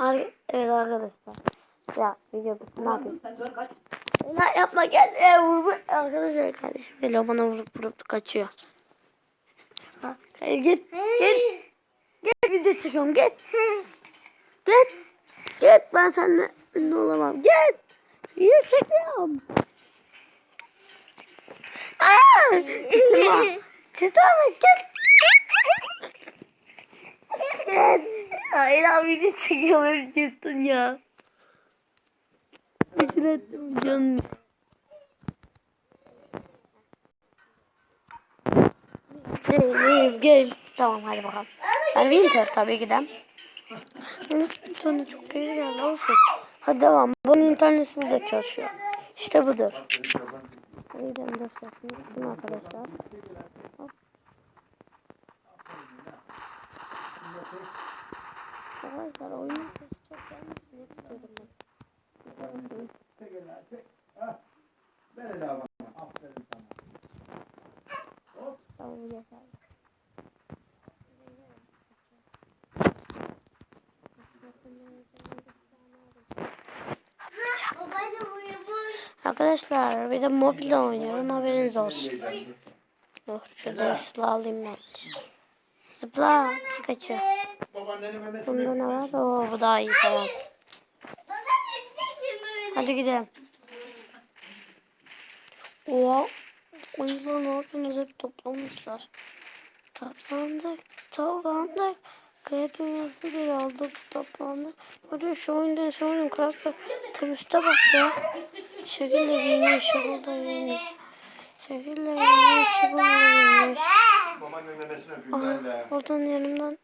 Evet arkadaşlar. Ya video. Ne yapayım? Ne yapma gel. E, vurma. Arkadaşlar kardeşim geliyor bana vurup vurup kaçıyor. Ha, hayır git. Git. Git video çekiyorum git. Git. Git ben seninle ünlü olamam. Git. Video çekiyorum. Aa! Isırma. Çıtama git. Abi video çekiyorum yırttın ya. Bütün ettim videonun. Neyiz gel. Tamam hadi bakalım. Ben Winter tabii ki de. İnternet çok iyi geldi olsun. Hadi devam. Bunun interneti de çalışıyor. İşte budur. Hadi gidelim arkadaşlar. Arkadaşlar oyunun sesi çok gelmesin istiyorum ben. Tamam yeter. Babayla uyumuş. Arkadaşlar bir de mobilde oynuyorum haberiniz olsun. Dur şurada silah alayım ben. Zıpla Pikachu. Bunda ne var? Oo bu daha iyi tamam. Hadi gidelim. Oha. Oyuncular ne yapıyorsunuz hep toplamışlar. Toplandık, toplandık. Hepimiz bir aldık, toplandık. Hadi şu oyunda şu oyunun karakter turiste bak ya. Şekilde giyiniyor, şekilde giyiniyor. Şekilde giyiniyor, şekilde giyiniyor. Babanın memesini ben de. Oradan yanımdan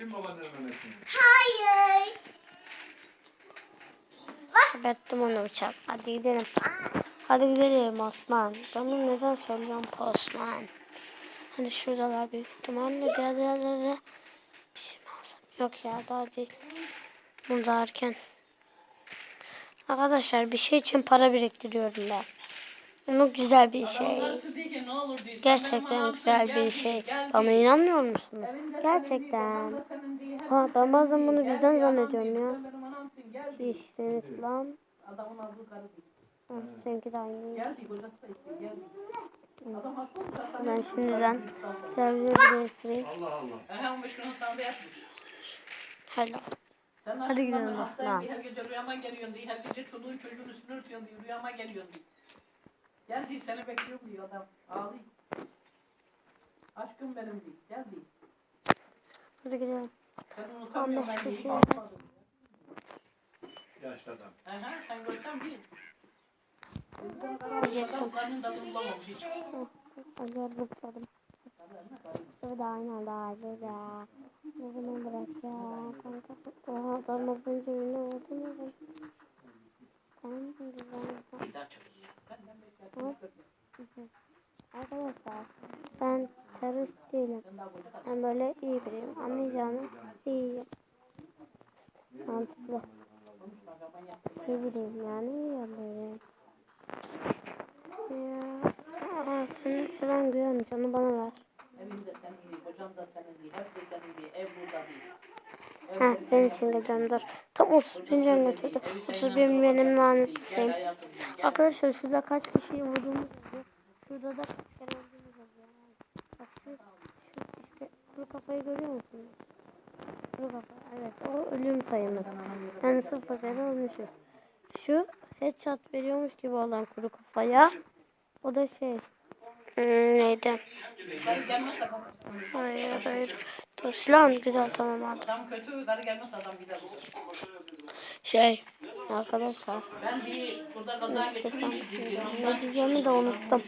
Öpeyim babanın memesini. Hayır. kapattım onu bıçak. Hadi gidelim. Hadi gidelim Osman. Ben bunu neden söylüyorum ki Osman? Hadi şuradalar büyük ihtimalle. Hadi hadi hadi hadi. Bir şey mi alsam? Yok ya daha değil. Burada erken. Arkadaşlar bir şey için para biriktiriyorum ben. Bu güzel bir şey. Gerçekten güzel bir şey. Bana inanmıyor musunuz? Gerçekten. Ha, ben bazen bunu bizden zannediyorum diyor, ya. İşte İslam. Seninki de aynı. Ben şimdiden televizyonu değiştireyim. Allah Allah. Ehe 15 gün hastanede yatmış. Helal. Sen Hadi gidelim aslan. her gece rüyama geliyorsun diye. Her gece çocuğun çocuğun üstünü örtüyorsun diye. Rüyama geliyorsun diye. Gel diye seni bekliyorum diyor adam. Ağlayayım. Aşkım benim diye. Gel diye. Hadi gidelim. Sen unutamıyorum beş ben kişi. Diyor. Yaşlı adam. Ehe sen görsen bil. Diyecektim. Adam karnın tadını bulamamış hiç. Acayip bıktırdım. Şurada aynen daha acı ya. Ne zaman bırak ya. Kanka. Oha adam bakınca ünlü oldu mu? Güzel. Bir daha çalıyor. Arkadaşlar ben terörist değilim. Ben böyle iyi biriyim. Anlayacağınız iyiyim. Mantıklı. İyi biriyim yani iyi biriyim. Ya. Aa, senin sıran güzelmiş onu bana ver. Evin de senin diye. Kocan da senin diye. Hepsi senin diye. Ev burada diye. Ha senin için geleceğim dur. Tam 31. can götürdü. 31 benim lanetliyim. Arkadaşlar şurada kaç kişiyi vurduğumuz yazıyor. Şurada da kaç kere öldüğümüz yazıyor. Bak şu, şu işte kuru kafayı görüyor musunuz? Kuru kafa evet o ölüm sayımız. Yani sıfır kere ölmüşüz. Şu headshot veriyormuş gibi olan kuru kafaya. O da şey. Hmm, neydi? Hayır hayır. Dur silahın güzel tamam aldım. Adam kötü, karı gelmez adam bir daha bu sefer. Şey arkadaşlar. Ben bir burada kaza bir ne diyeceğimi de unuttum.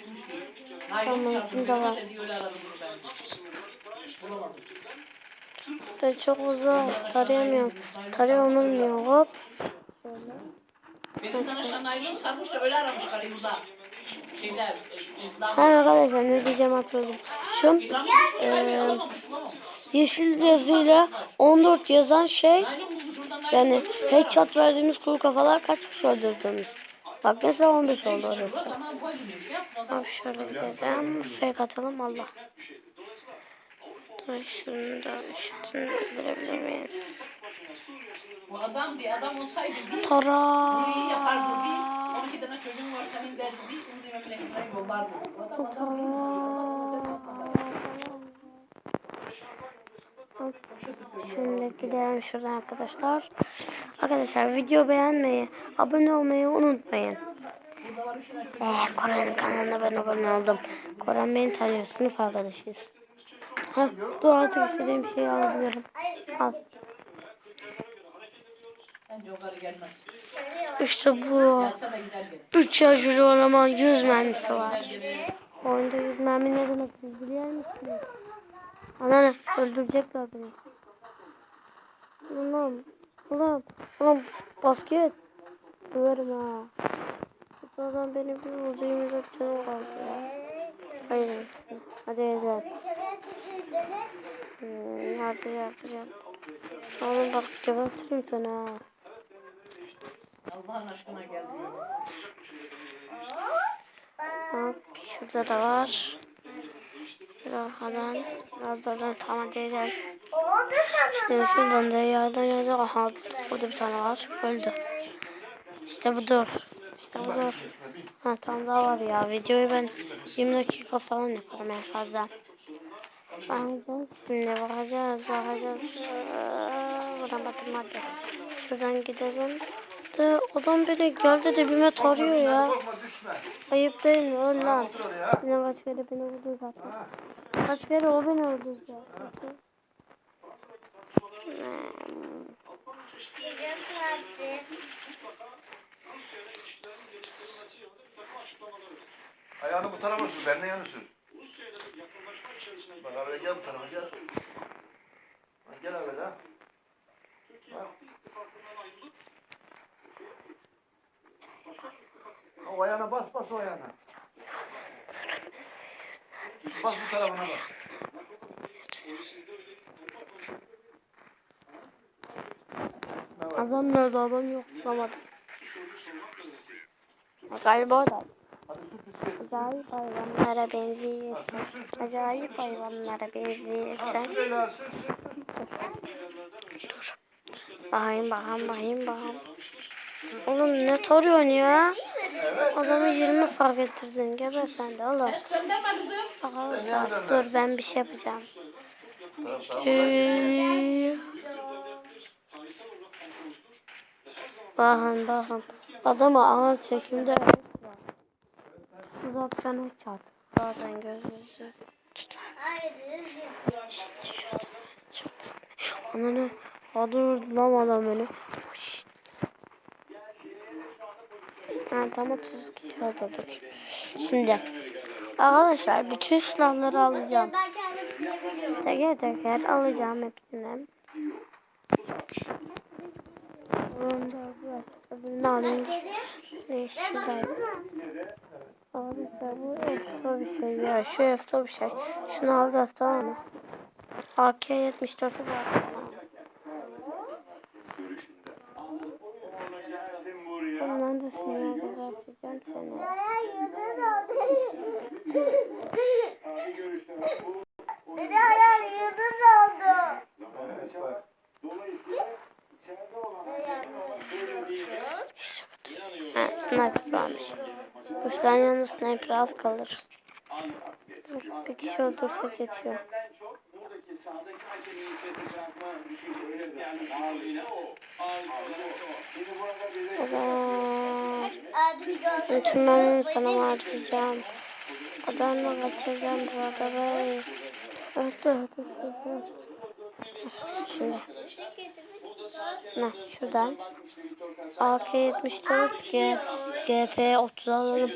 Tamam, içinde var. Da çok uzak tarayamıyorum. Tarayamıyorum hop. Benim sana naylon sarmış da öyle aramış karıyı uzağa. Şeyde, e. Ha arkadaşlar ne diyeceğimi hatırladım. Şu bulamamış. Yeşil yazıyla 14 yazan şey yani headshot verdiğimiz kuru kafalar kaç kişi öldürdüğümüz. Bak mesela 15 oldu orası. Bu Abi şöyle gidelim. Fake atalım Allah. Dur şunu da üstüne verebilir miyiz? Adam diye adam olsaydı diye. Tara. Bunu iyi yapardı diye. 12 tane çocuğun var senin derdi. Onu diye memleketine yollardı. Adam adam değil. Şimdi gidelim şuradan arkadaşlar. Arkadaşlar video beğenmeyi, abone olmayı unutmayın. Eh, Kore'nin kanalına ben abone oldum. Koren beni tanıyor. Sınıf arkadaşıyız. Heh, dur artık istediğim şeyi alabilirim. Al. İşte bu. Gelse de gider gene. 3 yaşlı olan 100 mermisi var. Oyunda 100 mermi ne demek biliyor musunuz? Ana ne? Öldürecekler beni. Ulan, ulan, ulan basket. Döverim ha. Bu adam beni bir vurdu 24 canım kaldı ya. Hayır? Hadi edelim. Hmm, yardır yardır yardır. Oğlum bak gebertirim seni ha. Allah'ın aşkına gel diyor. Bak şurada da var. Şuradan, şuradan tamam değil. Şimdi şuradan da yerden yerden aha burada bir tane var. Öldü. İşte budur. İşte budur. Ha tam daha var ya. Videoyu ben 20 dakika falan yaparım en fazla. Bakacağız şimdi bakacağız bakacağız. Ee, Buradan hadi. Şuradan gidelim. De adam beni geldi dibime tarıyor ya. Ayıp değil mi? Öl lan. Yine kaç kere beni vurdu zaten. Kaç kere o beni öldürdü. zaten. Hmm. Ayağını bu tarafa sür. Yana sür. Bak abi gel bu tarafa gel. Bak, gel abi ha. Bak. O ayağına bas bas o ayağına. Bas bu tarafına bas. Adam nerede? Adam yok. Bulamadım. Galiba bisiklet. Acayip hayvanlara benziyorsun. Acayip hayvanlara benziyorsun. Sür. Bakayım bakayım bakayım bakayım. Oğlum ne tarıyorsun ya? Adamı 20 fark ettirdin. Geber sen de oğlum. Arkadaşlar dur ben bir şey yapacağım. Ee, Bakın bakın. Adamı ağır çekimde uzaktan uç at. Zaten gözünüzü tutar. Ona ne? Adı vurdu lan adam beni. Ha, tam 30 kişi orada dur. Şimdi arkadaşlar bütün silahları alacağım. Teker teker alacağım hepsini. Biraz öbürünü alayım. Ne şuradaydı. Arkadaşlar bu efso bir şey ya. Şu efso bir şey. Şunu alacağız tamam mı? AK-74'ü var. Ondan da sinyal atacağım seni. Dede ayağım yıldız oldu. Evet, bak. Ha, sniper varmış. Kuşların yanında sniper az kalır. Bir kişi öldürsek yetiyor. Bütün mermimi sana harcayacağım. Adamla kaçıracağım burada. Öldü öldü öldü. Şimdi. Ne şuradan. AK-74 G, GP-30 alalım.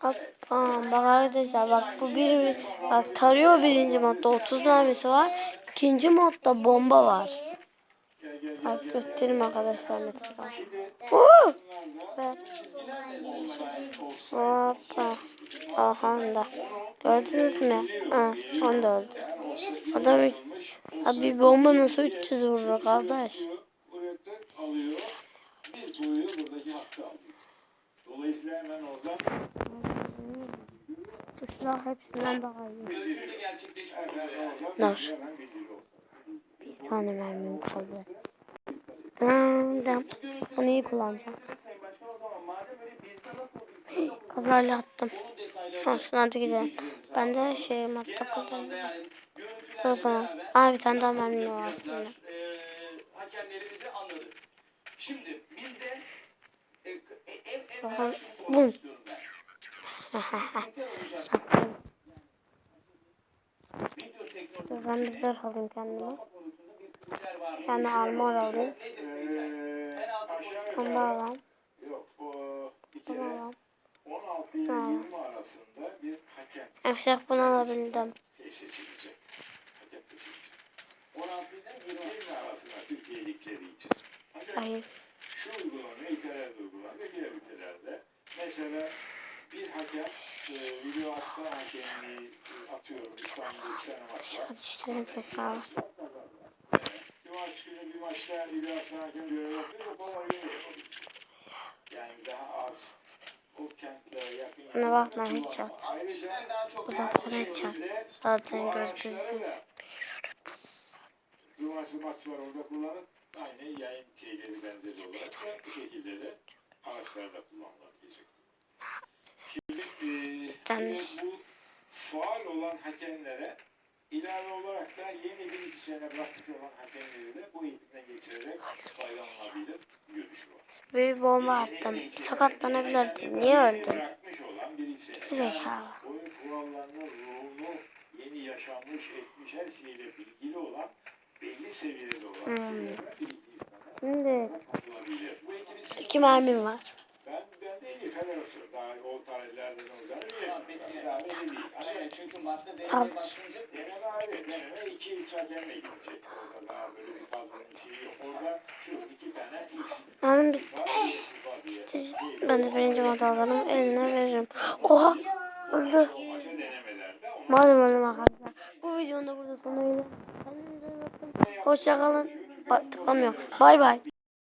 Hop, aa, bak arkadaşlar bak bu bir bak tarıyor birinci modda 30 mermisi var. İkinci modda bomba var. Bak göstereyim arkadaşlar mesela. Woo! Ver. Hoppa. Aha da. Gördünüz mü? Ha, onu da öldü. Abi bomba nasıl 300 vurur kardeş? silah hepsinden daha iyi. Dur. Bir tane mermim kaldı. De- Bunu iyi kullanacağım. Kazayla attım. Olsun hadi gidelim. Ben de şey mat genel takıldım. anlamda yani O zaman. Aa bir tane daha mermi var. Eee, hakemlerimizi anladık. Şimdi biz de şunu bum. ben. Bir zırh alayım kendime. Yani armor alayım. Onu da alalım. Bunu alalım. 16 ile Tamam. 20 arasında bir hakem Efsek bunu alabildim. şey seçilecek. Hakem seçilecek. 16 ile 20 20 arasında Türkiye ligleri için. Ancak Hayır. şu uygulanıyor, ülkelerde uygulanıyor, diğer ülkelerde. Mesela bir hakem e, video aslan hakemliği e, atıyorum İstanbul'da iki tane maç var. Düştürelim tekrar. Bir maç günü bir maçta video aslan hakem görev yapıyor, Japon öyle yapabilir. Yani daha az o kentlere yakın Buna bakma, hiç at. Çok Uzaktan hiç at. Zaten araçları gibi. Maç var orada kullanıp aynı yayın şeyleri benzeri olarak da bu şekilde de araçlarda kullanılabilecek. Şimdi e, İstenmiş. bu faal olan hakemlere ilave olarak da yeni bir iki sene bırakmış olan hakemleri de bu eğitimden geçirerek faydalanabilir görüşü var. Büyük bomba attım. Sakatlanabilirdim. Niye sene. Zekalı. oyun kurallarını, ruhunu yeni yaşanmış, etmiş her şeyle bilgili olan, belli seviyede olan Hmm. Şimdi iki mermim var. Ben, ben. Daha o bitti. Bitti. Ben de birinci modu alırım. Eline veririm. Oha! Öldü. Madem öldüm arkadaşlar. Bu videonun da burada sonuna geliyor. Hoşçakalın. Ba tıklamıyor. Bay bay.